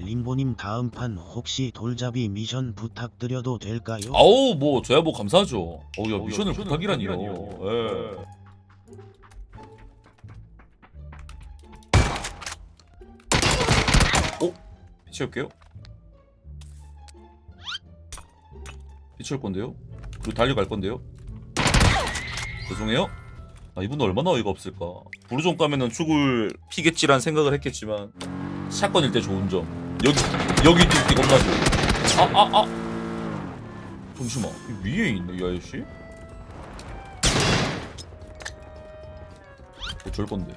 림보님 다음 판 혹시 돌잡이 미션 부탁드려도 될까요? 아우 뭐 저야 뭐 감사하죠. 어야 미션을 부탁이라니요. 예. 어? 피치할게요. 피치할 건데요. 그리고 달려갈 건데요. 죄송해요. 아 이분도 얼마나 어이가 없을까. 부르종 가면은 죽을 피겠지란 생각을 했겠지만 샷건일 때 좋은 점. 여기 여기 뚫기 겁나 좋아. 아아 아. 잠시만 이 위에 있네 이 아저씨? 어쩔 건데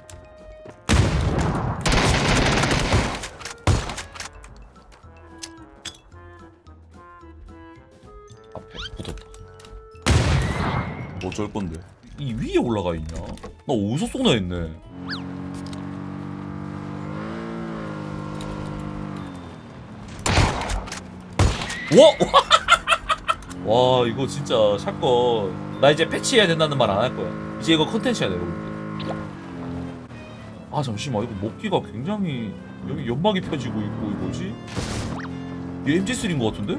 앞에 붙었다 어쩔 건데 이 위에 올라가 있냐? 나 어디서 쏘나 했네 와! 와 이거 진짜 샷건 나 이제 패치해야 된다는 말 안 할 거야 이제 이거 컨텐츠야 여러분들 아 잠시만 이거 먹기가 굉장히 여기 연막이 펴지고 있고 이거 뭐지? 얘 MG3인 것 같은데?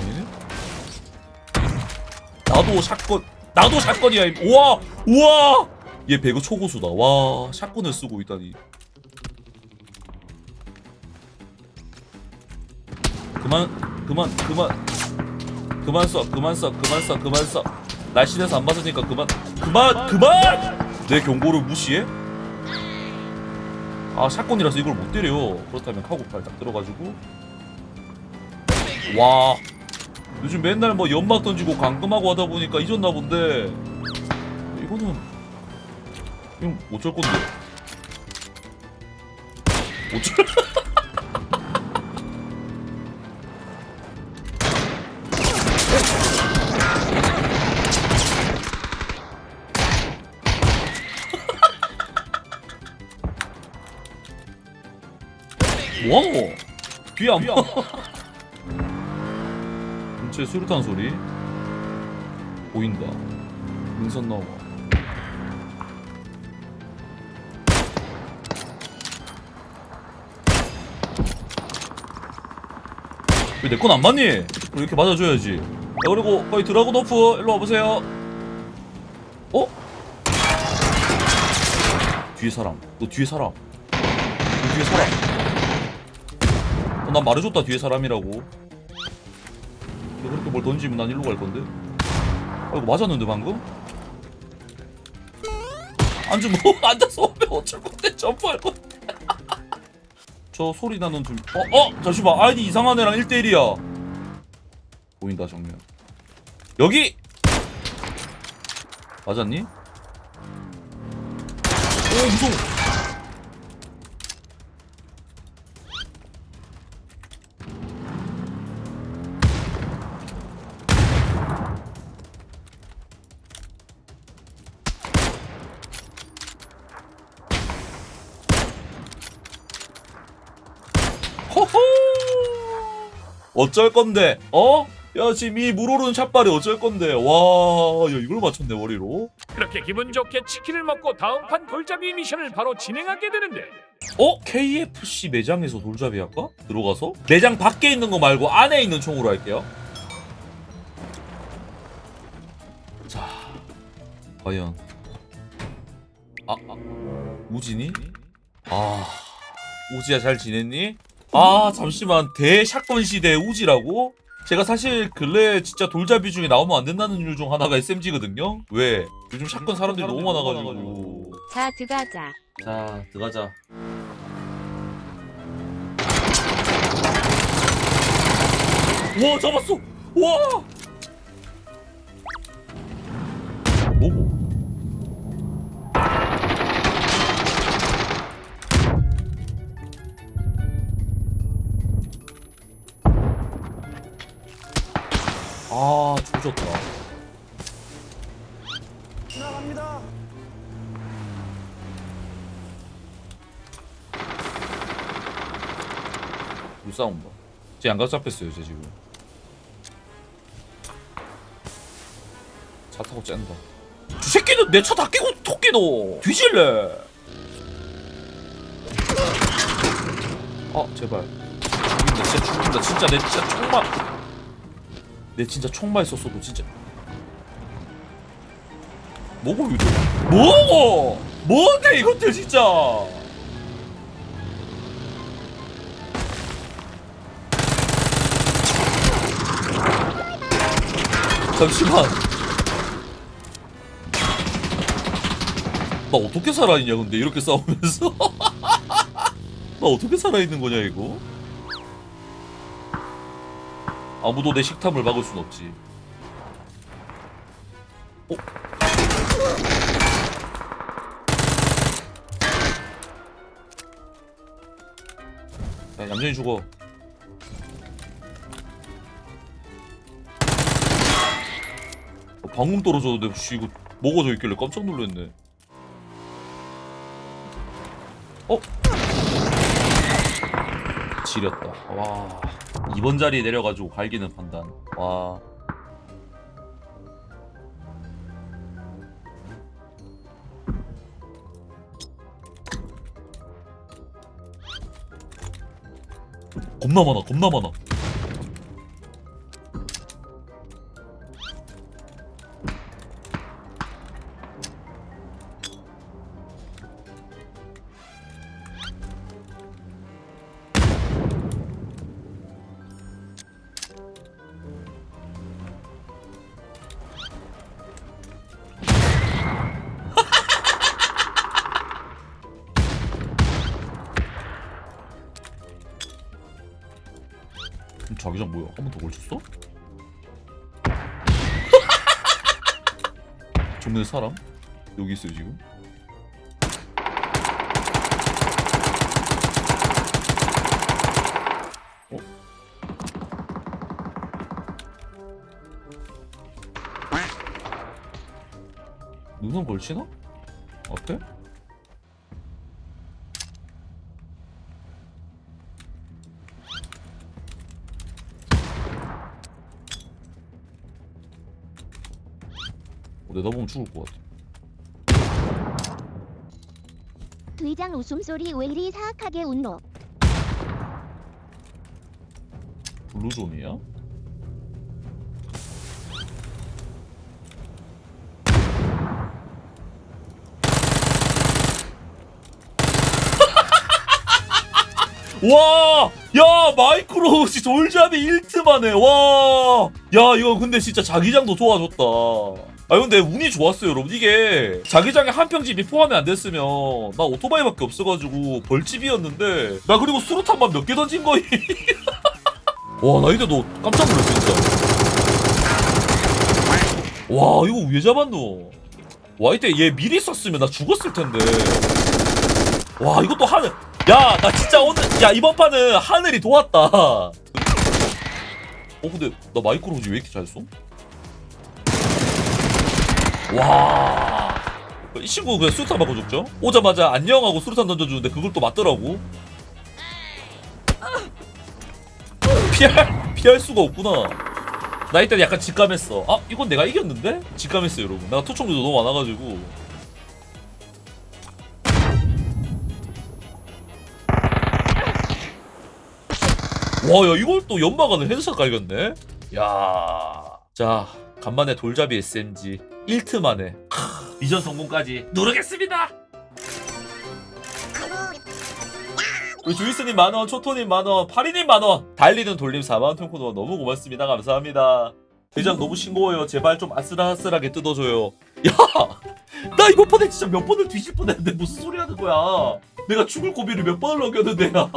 아니네? 나도 샷건 나도 샷건이야 임- 우와 우와 얘 배그 초고수다 와 샷건을 쓰고 있다니 그만 그만 그만. 그만 써 그만 써 그만 써 그만 써. 날씬해서 안 맞으니까 그만 그만 그만! 내 경고를 무시해? 아 샷건이라서 이걸 못 때려. 그렇다면 카고 발딱 들어가지고. 와. 요즘 맨날 뭐 연막 던지고 감금하고 하다 보니까 잊었나 본데. 이거는 이건 어쩔 건데? 어쩔 와우 봐. 근처에 수류탄 소리 보인다. 능선 나와. 왜 내 건 안 맞니? 이렇게 맞아줘야지. 야, 그리고 거기 드라곤 오프 일로 와보세요. 어? 뒤에 사람. 너 뒤에 사람. 너 뒤에 사람. 어, 난 말해줬다 뒤에 사람이라고 너 그렇게 뭘 던지면 난 일로 갈 건데 아 이거 맞았는데 방금? 앉으면 앉아서 오면 어쩔 건데 점프할 건데 저 소리 나는 좀 어? 어? 잠시만 아이디 이상한 애랑 1대1이야 보인다 정면 여기! 맞았니? 오 무서워! 어쩔 건데? 어? 야 지금 이 물오르는 샷발이 어쩔 건데? 와, 야 이걸 맞췄네 머리로. 그렇게 기분 좋게 치킨을 먹고 다음 판 돌잡이 미션을 바로 진행하게 되는데 어? KFC 매장에서 돌잡이 할까? 들어가서? 매장 밖에 있는 거 말고 안에 있는 총으로 할게요. 자, 과연 아, 아 우진이? 아, 우지야 잘 지냈니? 아 잠시만 대샷건 시대 우지라고? 제가 사실 근래 진짜 돌잡이 중에 나오면 안 된다는 이유 중 하나가 SMG거든요. 왜? 요즘 샷건 사람들이 너무 많아가지고. 자 들어가자. 자 들어가자. 와 잡았어. 와. 아 조졌다. 물싸움 봐. 제 양각 잡혔어요, 제 지금. 차 타고 짠다. 저 새끼는 내 차다 끼고 토끼 너 뒤질래. 아 제발 죽인다 진짜 죽인다 진짜 내 진짜 총만 내 진짜 총만 썼어도 진짜. 뭐고 이거? 뭐고? 뭔데 이것들 진짜? 잠시만. 나 어떻게 살아있냐 근데 이렇게 싸우면서? 나 어떻게 살아있는 거냐 이거 아무도 내 식탐을 막을 순 없지. 어? 야 얌전히 죽어. 어, 방금 떨어졌는데 씨 이거 저 있길래 깜짝 놀랐네. 어? 지렸다. 와 이번 자리에 내려가지고 갈기는 판단. 와. 겁나 많아 겁나 많아 자기장 뭐야 한 번 더 걸쳤어? 정면에 사람? 여기 있어요 지금 어? 눈은 걸치나? 어때? 어, 내다보면 죽을 것 같아 의장 웃음소리 왜 이리 사악하게 웃노? 블루존이야? 와! 야, 마이크로우지 돌잡이 1트만에, 와! 야, 이거 근데 진짜 자기장도 도와줬다. 아, 근데 운이 좋았어요, 여러분. 이게 자기장에 한 평집이 포함이 안 됐으면 나 오토바이밖에 없어가지고 벌집이었는데 나 그리고 수류탄만 몇 개 던진 거임. 와, 나 이때 너 깜짝 놀랐어, 진짜. 와, 이거 왜 잡았노? 와, 이때 얘 미리 썼으면 나 죽었을 텐데. 와, 이것도 하늘. 야, 나 진짜 오늘, 야, 이번 판은 하늘이 도왔다. 어, 근데 나 마이크로 지 왜 이렇게 잘 쏘? 와. 이 친구 그냥 수류탄 맞고 죽죠? 오자마자 안녕하고 수류탄 던져주는데 그걸 또 맞더라고. 피할 피할 수가 없구나. 나 이때 약간 직감했어. 아 이건 내가 이겼는데? 직감했어 여러분. 내가 토총들도 너무 많아가지고. 와야 이걸 또 연마가는 헤드샷 갈겼네. 야. 자 간만에 돌잡이 SMG 1트 만에 크, 미션 성공까지 누르겠습니다. 우리 주이스님 만원, 초토님 만원, 파리님 만원, 달리는 돌림 4만원 통코너 너무 고맙습니다. 감사합니다. 대장 너무 싱거워요. 제발 좀 아슬아슬하게 뜯어줘요. 야! 나 이번 판에 진짜 몇 번을 뒤질 뻔했는데 무슨 소리 하는 거야. 내가 죽을 고비를 몇 번을 넘겼는데 야.